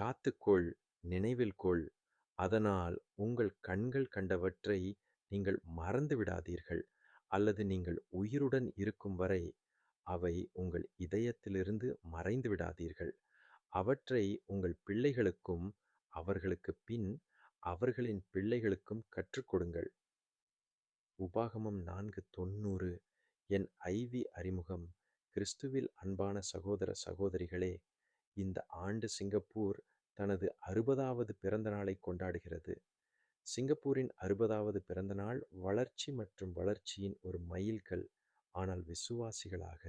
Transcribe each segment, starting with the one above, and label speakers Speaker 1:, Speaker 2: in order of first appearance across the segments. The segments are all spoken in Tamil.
Speaker 1: காத்துக்கொள் நினைவில் கொள். அதனால் உங்கள் கண்கள் கண்டவற்றை நீங்கள் மறந்து விடாதீர்கள். அல்லது நீங்கள் உயிருடன் இருக்கும் வரை அவை உங்கள் இதயத்திலிருந்து மறைந்து விடாதீர்கள். அவற்றை உங்கள் பிள்ளைகளுக்கும் அவர்களுக்கு பின் அவர்களின் பிள்ளைகளுக்கும் கற்றுக் கொடுங்கள். உபாகமம் நான்கு தொண்ணூறு. என் ஐவி அறிமுகம். கிறிஸ்துவில் அன்பான சகோதர சகோதரிகளே இந்த ஆண்டு சிங்கப்பூர் தனது அறுபதாவது பிறந்த நாளை கொண்டாடுகிறது. சிங்கப்பூரின் அறுபதாவது பிறந்தநாள் வளர்ச்சி மற்றும் வளர்ச்சியின் ஒரு மைல்கல் ஆனால் விசுவாசிகளாக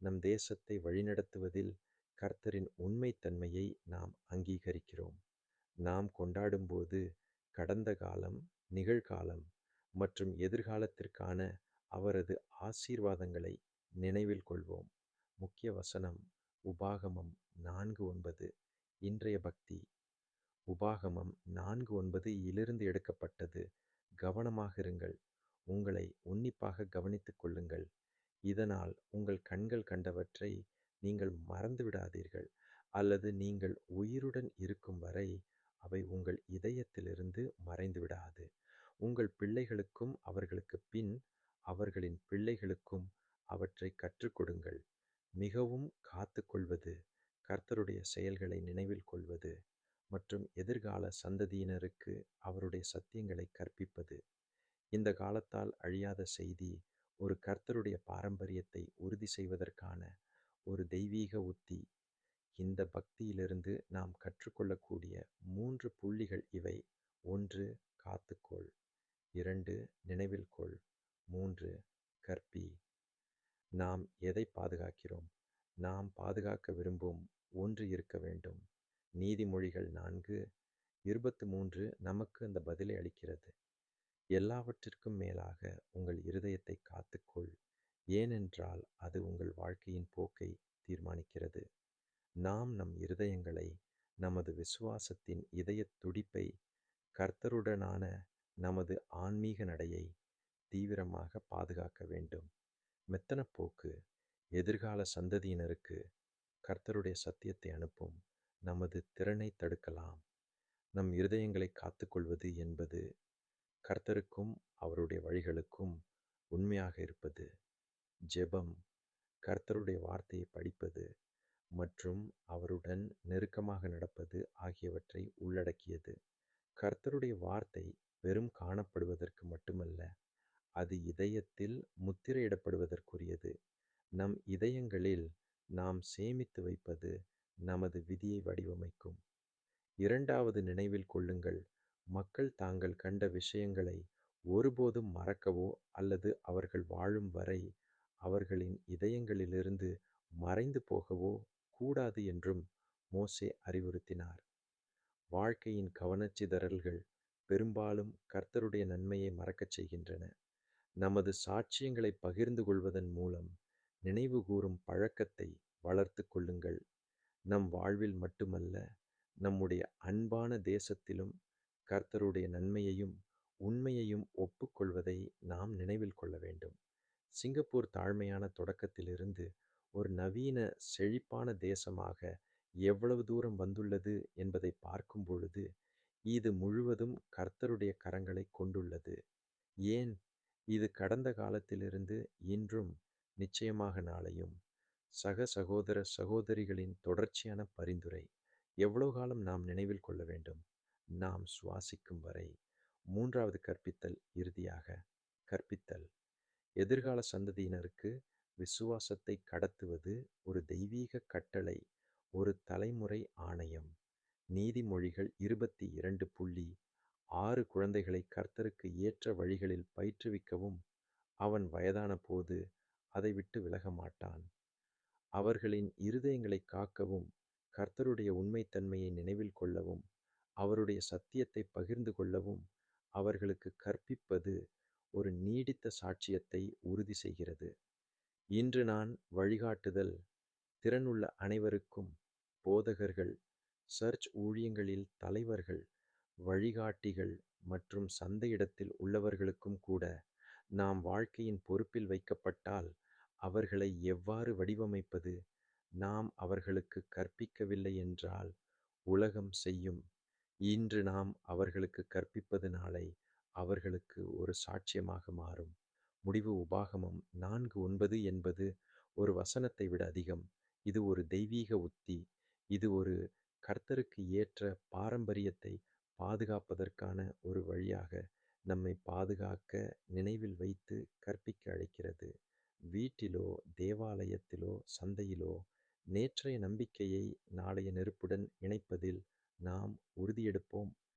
Speaker 1: நம் தேசத்தை வழிநடத்துவதில் கர்த்தரின் உண்மைத்தன்மையை நாம் அங்கீகரிக்கிறோம். நாம் கொண்டாடும்போது கடந்த காலம் நிகழ்காலம் மற்றும் எதிர்காலத்திற்கான அவரது ஆசீர்வாதங்களை நினைவில் கொள்வோம். முக்கிய வசனம் உபாகமம் நான்கு ஒன்பது இன்றைய பக்தி. உபாகமம் நான்கு ஒன்பது இலிருந்து எடுக்கப்பட்டது. கவனமாக இருங்கள். உங்களை உன்னிப்பாக கவனித்துக் கொள்ளுங்கள். இதனால் உங்கள் கண்கள் கண்டவற்றை நீங்கள் மறந்து விடாதீர்கள். அல்லது நீங்கள் உயிருடன் இருக்கும் வரை அவை உங்கள் இதயத்திலிருந்து மறைந்து விடாது. உங்கள் பிள்ளைகளுக்கும் அவர்களுக்கு பின் அவர்களின் பிள்ளைகளுக்கும் அவற்றை கற்றுக் கொடுங்கள். மிகவும் காத்துக்கொள்வது கர்த்தருடைய செயல்களை நினைவில் கொள்வது மற்றும் எதிர்கால சந்ததியினருக்கு அவருடைய சத்தியங்களை கற்பிப்பது. இந்த காலத்தால் அழியாத செய்தி ஒரு கர்த்தருடைய பாரம்பரியத்தை உறுதி செய்வதற்கான ஒரு தெய்வீக உத்தி. இந்த பக்தியிலிருந்து நாம் கற்றுக்கொள்ளக்கூடிய மூன்று புள்ளிகள் இவை. ஒன்று காத்துக்கொள். இரண்டு நினைவில் கொள். மூன்று கற்பி. நாம் எதை பாதுகாக்கிறோம்? நாம் பாதுகாக்க விரும்பும் ஒன்று இருக்க வேண்டும். நீதிமொழிகள் நான்கு இருபத்து மூன்று நமக்கு அந்த பதிலை அளிக்கிறது. எல்லாவற்றிற்கும் மேலாக உங்கள் இருதயத்தை காத்துக்கொள். ஏனென்றால் அது உங்கள் வாழ்க்கையின் போக்கை தீர்மானிக்கிறது. நாம் நம் இருதயங்களை நமது விசுவாசத்தின் இதய துடிப்பை கர்த்தருடனான நமது ஆன்மீக நடையை தீவிரமாக பாதுகாக்க வேண்டும். மெத்தன போக்கு எதிர்கால சந்ததியினருக்கு கர்த்தருடைய சத்தியத்தை அனுப்பும். நமது திறனை தடுக்கலாம். நம் இருதயங்களை காத்துக்கொள்வது என்பது கர்த்தருக்கும் அவருடைய வழிகளுக்கும் உண்மையாக இருப்பது. ஜெபம் கர்த்தருடைய வார்த்தையை படிப்பது மற்றும் அவருடன் நெருக்கமாக நடப்பது ஆகியவற்றை உள்ளடக்கியது. கர்த்தருடைய வார்த்தை வெறும் காணப்படுவதற்கு மட்டுமல்ல அது இதயத்தில் முத்திரையிடப்படுவதற்குரியது. நம் இதயங்களில் நாம் சேமித்து வைப்பது நமது விதியை வடிவமைக்கும். இரண்டாவது நினைவில் கொள்ளுங்கள். மக்கள் தாங்கள் கண்ட விஷயங்களை ஒருபோதும் மறக்கவோ அல்லது அவர்கள் வாழும் வரை அவர்களின் இதயங்களிலிருந்து மறைந்து போகவோ கூடாது என்றும் மோசே அறிவுறுத்தினார். வாழ்க்கையின் கவனச்சிதறல்கள் பெரும்பாலும் கர்த்தருடைய நன்மையை மறக்கச் செய்கின்றன. நமது சாட்சியங்களை பகிர்ந்து கொள்வதன் மூலம் நினைவு கூறும் பழக்கத்தை வளர்த்து கொள்ளுங்கள். நம் வாழ்வில் மட்டுமல்ல நம்முடைய அன்பான தேசத்திலும் கர்த்தருடைய நன்மையையும் உண்மையையும் ஒப்புக்கொள்வதை நாம் நினைவில் கொள்ள வேண்டும். சிங்கப்பூர் தாழ்மையான தொடக்கத்திலிருந்து ஒரு நவீன செழிப்பான தேசமாக எவ்வளவு தூரம் வந்துள்ளது என்பதை பார்க்கும் பொழுது இது முழுவதும் கர்த்தருடைய கரங்களை கொண்டுள்ளது. ஏன்? இது கடந்த காலத்திலிருந்து இன்றும் நிச்சயமாக நாளையும். சக சகோதர சகோதரிகளின் தொடர்ச்சியான பரிந்துரை எவ்வளவு காலம் நாம் நினைவில் கொள்ள வேண்டும்? நாம் சுவாசிக்கும் வரை. மூன்றாவது கற்பித்தல் இறுதியாக. கற்பித்தல். எதிர்கால சந்ததியினருக்கு விசுவாசத்தை கடத்துவது ஒரு தெய்வீக கட்டளை ஒரு தலைமுறை ஆணையம். நீதிமொழிகள் இருபத்தி இரண்டு புள்ளி ஆறு குழந்தைகளை கர்த்தருக்கு ஏற்ற வழிகளில் பயிற்றுவிக்கவும் அவன் வயதான போது அதை விட்டு விலக மாட்டான். அவர்களின் இருதயங்களை காக்கவும் கர்த்தருடைய உண்மைத்தன்மையை நினைவில் கொள்ளவும் அவருடைய சத்தியத்தை பகிர்ந்து கொள்ளவும் அவர்களுக்கு கற்பிப்பது ஒரு நீடித்த சாட்சியத்தை உறுதி செய்கிறது. இன்று நான் வழிகாட்டுதல் திறனுள்ள அனைவருக்கும் போதகர்கள் சர்ச் ஊழியங்களில் தலைவர்கள் வழிகாட்டிகள் மற்றும் சந்தையிடத்தில் உள்ளவர்களுக்கும் கூட நாம் வாழ்க்கையின் பொறுப்பில் வைக்கப்பட்டால் அவர்களை எவ்வாறு வடிவமைப்பது நாம் அவர்களுக்கு கற்பிக்கவில்லை என்றால் உலகம் செய்யும். இன்று நாம் அவர்களுக்கு கற்பிப்பது நாளை அவர்களுக்கு ஒரு சாட்சியமாக மாறும். முடிவு உபாகமம் நான்கு ஒன்பது என்பது ஒரு வசனத்தை விட அதிகம். இது ஒரு தெய்வீக உத்தி. இது ஒரு கர்த்தருக்கு ஏற்ற பாரம்பரியத்தை பாதுகாப்பதற்கான ஒரு வழியாக நம்மை பாதுகாக்க நினைவில் வைத்து கற்பிக்க அழைக்கிறது. வீட்டிலோ தேவாலயத்திலோ சந்தையிலோ நேற்றைய நம்பிக்கையை நாளைய நெருப்புடன் இணைப்பதில் நாம் உறுதியெடுப்போம்.